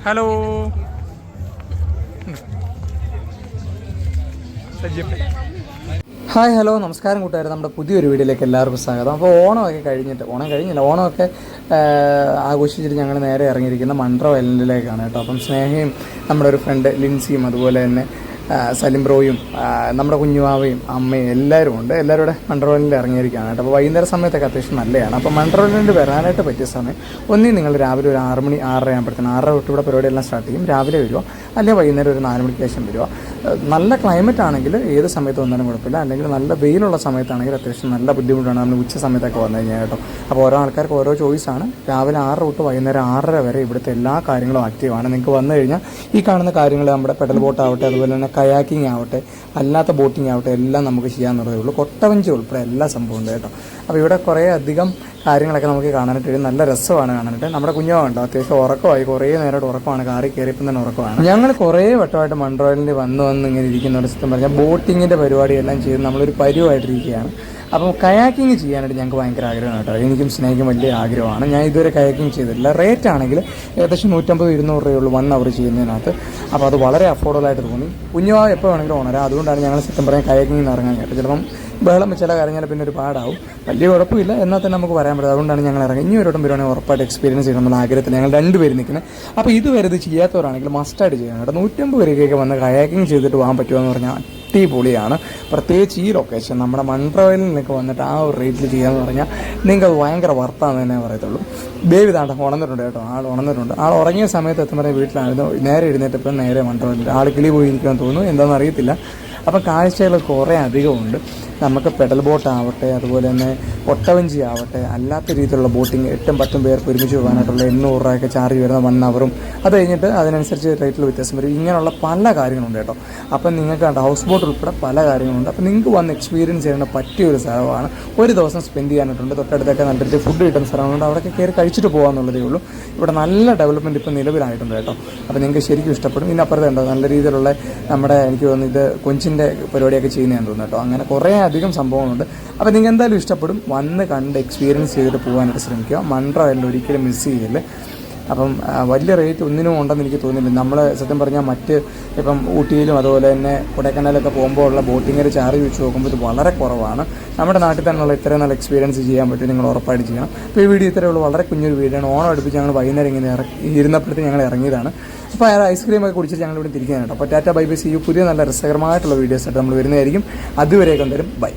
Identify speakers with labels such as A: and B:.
A: Hello hi hello നമസ്കാരം കൂട്ടുകാർ നമ്മുടെ പുതിയൊരു വീഡിയോയിലേക്ക് എല്ലാവർക്കും സ്വാഗതം. അപ്പോൾ ഓണമൊക്കെ കഴിഞ്ഞിട്ട് ഓണം കഴിഞ്ഞില്ല. ഓണമൊക്കെ ആഘോഷിച്ചിട്ട് ഞങ്ങൾ നേരെ ഇറങ്ങിയിരിക്കുന്ന മൺട്രോ എല്ലിലേക്കാണ് കേട്ടോ. അപ്പം സ്നേഹയും നമ്മുടെ ഒരു ഫ്രണ്ട് ലിൻസിയും അതുപോലെ തന്നെ സലിം ബ്രോയും നമ്മുടെ കുഞ്ഞുവാവയും അമ്മയും എല്ലാവരും ഉണ്ട്. എല്ലാവരും ഇവിടെ ഇറങ്ങിയിരിക്കുകയാണ് കേട്ടോ. അപ്പോൾ വൈകുന്നേര സമയത്തൊക്കെ അത്യാവശ്യം നല്ലതാണ് അപ്പോൾ മൺട്രോലിൽ വരാനായിട്ട് പറ്റിയ സമയം ഒന്നീ നിങ്ങൾ രാവിലെ ഒരു ആറ് മണി ആറര ആകുമ്പോഴത്തേന് ആറര തൊട്ട് ഇവിടെ പരിപാടിയെല്ലാം സ്റ്റാർട്ട് ചെയ്യും. രാവിലെ വരുമോ അല്ലെങ്കിൽ വൈകുന്നേരം ഒരു നാല് മണിക്ക് ശേഷം വരുമോ നല്ല ക്ലൈമറ്റ് ആണെങ്കിൽ ഏത് സമയത്ത് വന്നാലും കുഴപ്പമില്ല. അല്ലെങ്കിൽ നല്ല വെയിലുള്ള സമയത്താണെങ്കിൽ അത്യാവശ്യം നല്ല ബുദ്ധിമുട്ടാണ്. നമ്മൾ ഉച്ച സമയത്തൊക്കെ വന്നു കഴിഞ്ഞാൽ കേട്ടോ. അപ്പോൾ ഓരോ ആൾക്കാർക്ക് ഓരോ ചോയ്സാണ് രാവിലെ ആറ് തൊട്ട് വൈകുന്നേരം ആറര വരെ ഇവിടുത്തെ എല്ലാ കാര്യങ്ങളും ആക്റ്റീവാണ് നിങ്ങൾക്ക് വന്നു കഴിഞ്ഞാൽ ഈ കാണുന്ന കാര്യങ്ങൾ നമ്മുടെ പെഡൽ ബോട്ട് ആവട്ടെ അതുപോലെ തന്നെ കയാക്കിംഗ് ആവട്ടെ അല്ലാത്ത ബോട്ടിംഗ് ആവട്ടെ എല്ലാം നമുക്ക് ചെയ്യാമെന്നുള്ളതേ ഉള്ളൂ. കൊട്ടവഞ്ചി ഉൾപ്പെടെ എല്ലാ സംഭവം ഉണ്ട് കേട്ടോ. അപ്പോൾ ഇവിടെ കുറേ അധികം കാര്യങ്ങളൊക്കെ നമുക്ക് കാണാനായിട്ട് കഴിയും. നല്ല രസമാണ് കാണാനായിട്ട്. നമ്മുടെ കുഞ്ഞുണ്ടോ അത്യാവശ്യം ഉറക്കമായി. കുറേ നേരമായിട്ട് ഉറക്കമാണ്. കാറി കയറിയപ്പം തന്നെ ഉറക്കമാണ്. ഞങ്ങൾ കുറേ വട്ടമായിട്ട് മൺട്രോയിലിൽ വന്ന് വന്ന് ഇങ്ങനെ ഇരിക്കുന്ന ഒരു സത്യം പറഞ്ഞാൽ ബോട്ടിങ്ങിന്റെ പരിപാടിയെല്ലാം ചെയ്ത് നമ്മളൊരു പരുവായിട്ടിരിക്കുകയാണ്. അപ്പം കയാക്കിങ് ചെയ്യാനായിട്ട് ഞങ്ങൾക്ക് ഭയങ്കര ആഗ്രഹമാണ് കേട്ടോ. എനിക്കും സ്നേഹിക്കും വലിയ ആഗ്രഹമാണ്. ഞാൻ ഇതുവരെ കയാക്കിങ് ചെയ്തിട്ടില്ല. റേറ്റ് ആണെങ്കിൽ ഏകദേശം നൂറ്റമ്പത് ഇരുന്നൂറ് രൂപയുള്ളൂ വൺ അവർ ചെയ്യുന്നതിനകത്ത്. അപ്പോൾ അത് വളരെ അഫോർഡബിൾ ആയിട്ട് തോന്നി. കുഞ്ഞുവാ എപ്പോൾ വേണമെങ്കിലും ഉണരാം അതുകൊണ്ടാണ് ഞങ്ങൾ സത്യം പറയാൻ കയാക്കിങ്ങിന് ഇറങ്ങാൻ കേട്ടോ. ചിലപ്പം ബഹളം ചില കരഞ്ഞാൽ പിന്നെ ഒരു പാടാവും. വലിയ കുഴപ്പമില്ല. എന്നാൽ തന്നെ നമുക്ക് പറയാൻ പറ്റും. അതുകൊണ്ടാണ് ഞങ്ങൾ ഇറങ്ങി. ഇനി ഒരുവട്ടം വരുവാണെങ്കിൽ ഉറപ്പായിട്ട് എക്സ്പീരിയൻസ് ചെയ്യണം ആഗ്രഹത്തിൽ ഞങ്ങൾ രണ്ടുപേരും നിൽക്കുന്നത്. അപ്പോൾ ഇതുവരെ ഇത് ചെയ്യാത്തവരാണെങ്കിൽ മസ്റ്റായിട്ട് ചെയ്യണം കേട്ടോ. നൂറ്റമ്പത് രൂപയ്ക്കൊക്കെ വന്ന് കയാക്കിങ് ചെയ്തിട്ട് പോകാൻ പറ്റുമോ എന്ന് പറഞ്ഞാൽ അടിപൊളിയാണ്. പ്രത്യേകിച്ച് ഈ ലൊക്കേഷൻ നമ്മുടെ മൺപ്രവയിൽ നിന്നൊക്കെ വന്നിട്ട് ആ ഒരു റേറ്റിൽ ചെയ്യാന്ന് പറഞ്ഞാൽ നിങ്ങൾക്ക് ഭയങ്കര വർത്താന്ന് തന്നെ പറയത്തുള്ളൂ. ബേബി താണ്ട ഉണർന്നിട്ടുണ്ട് കേട്ടോ. ആൾ ഉണർന്നിട്ടുണ്ട്. ആൾ ഉറങ്ങിയ സമയത്ത് എത്തുമ്പോൾ വീട്ടിലായിരുന്നു. നേരെ എഴുന്നേറ്റപ്പോൾ നേരെ മൺപ്രവയിൽ ആൾ കിളി പോയിരിക്കാൻ തോന്നുന്നു. എന്താണെന്ന് അറിയത്തില്ല. അപ്പം കാഴ്ചകൾ കുറേ അധികമുണ്ട്. നമുക്ക് പെഡൽ ബോട്ട് ആവട്ടെ അതുപോലെ തന്നെ ഒട്ടവഞ്ചി ആവട്ടെ അല്ലാത്ത രീതിയിലുള്ള ബോട്ടിങ് എട്ടും പത്തും പേർക്ക് ഒരുമിച്ച് പോകാനായിട്ടുള്ള എണ്ണൂറ് രൂപയൊക്കെ ചാർജ് വരുന്ന വൺ അവറും അത് കഴിഞ്ഞിട്ട് അതിനനുസരിച്ച് റേറ്റിൽ വ്യത്യാസം വരും. ഇങ്ങനെയുള്ള പല കാര്യങ്ങളുണ്ട് കേട്ടോ. അപ്പം നിങ്ങൾക്ക് കണ്ട ഹൗസ് ബോട്ട് ഉൾപ്പെടെ പല കാര്യങ്ങളുണ്ട്. അപ്പം നിങ്ങൾക്ക് വന്ന് എക്സ്പീരിയൻസ് ചെയ്യേണ്ട പറ്റിയ ഒരു സ്ഥലമാണ് ഒരു ദിവസം സ്പെൻഡ് ചെയ്യാനായിട്ടുണ്ട്. തൊട്ടടുത്തൊക്കെ നല്ല രീതിയിൽ ഫുഡ് കിട്ടുന്ന സ്ഥലങ്ങളുണ്ട്. അവിടെയൊക്കെ കയറി കഴിച്ചിട്ട് പോകാമെന്നുള്ളതേ ഉള്ളൂ. ഇവിടെ നല്ല ഡെവലപ്മെന്റ് ഇപ്പോൾ നിലവിലായിട്ടുണ്ട് കേട്ടോ. അപ്പോൾ നിങ്ങൾക്ക് ശരിക്കും ഇഷ്ടപ്പെടും. ഇതിനപ്പുറത്ത് ഉണ്ടോ നല്ല രീതിയിലുള്ള നമ്മുടെ എനിക്ക് തോന്നുന്നു ഇത് കൊഞ്ചിന്റെ പരിപാടിയൊക്കെ ചെയ്യുന്നതെന്ന് തോന്നുന്നു കേട്ടോ. അങ്ങനെ കുറേ അധികം സംഭവങ്ങളുണ്ട്. അപ്പോൾ നിങ്ങൾ എന്തായാലും ഇഷ്ടപ്പെടും. വന്ന് കണ്ട് എക്സ്പീരിയൻസ് ചെയ്തിട്ട് പോകാനായിട്ട് ശ്രമിക്കുക. മൺട്ര എല്ലാം ഒരിക്കലും മിസ് ചെയ്യല്ലേ അപ്പം വലിയ റേറ്റ് ഒന്നിനും ഉണ്ടെന്ന് എനിക്ക് തോന്നുന്നില്ല നമ്മൾ സത്യം പറഞ്ഞാൽ മറ്റ് ഇപ്പം ഊട്ടിയിലും അതുപോലെ തന്നെ കൊടൈക്കനാലൊക്കെ പോകുമ്പോൾ ഉള്ള ബോട്ടിങ്ങിന്റെ ചാർജ് വെച്ച് നോക്കുമ്പോൾ ഇത് വളരെ കുറവാണ്. നമ്മുടെ നാട്ടിൽ തന്നെയുള്ള ഇത്രയും നല്ല എക്സ്പീരിയൻസ് ചെയ്യാൻ പറ്റും നിങ്ങൾ ഉറപ്പായിട്ട് ചെയ്യണം. അപ്പോൾ ഈ വീഡിയോ ഇത്രയേ ഉള്ളൂ. വളരെ കുഞ്ഞൊരു വീടാണ് ഓണം അടുപ്പിച്ച് ഞങ്ങൾ വൈകുന്നേരം ഇങ്ങനെ ഇറങ്ങി ഇരുന്നപ്പോഴത്തേക്ക് ഞങ്ങൾ ഇറങ്ങിയതാണ്. അപ്പോൾ അയാൾ ഐസ്ക്രീം ഒക്കെ കുടിച്ചിട്ട് ഞങ്ങൾ ഇവിടെ തിരിക്കുകയാണ് കേട്ടോ. അപ്പോൾ tata bye bye see you പുതിയ നല്ല രസകരമായിട്ടുള്ള വീഡിയോസ് ആയിട്ട് നമ്മൾ വരുന്നതായിരിക്കും. അതുവരെയൊക്കെ കൊണ്ടുവരും ബൈ.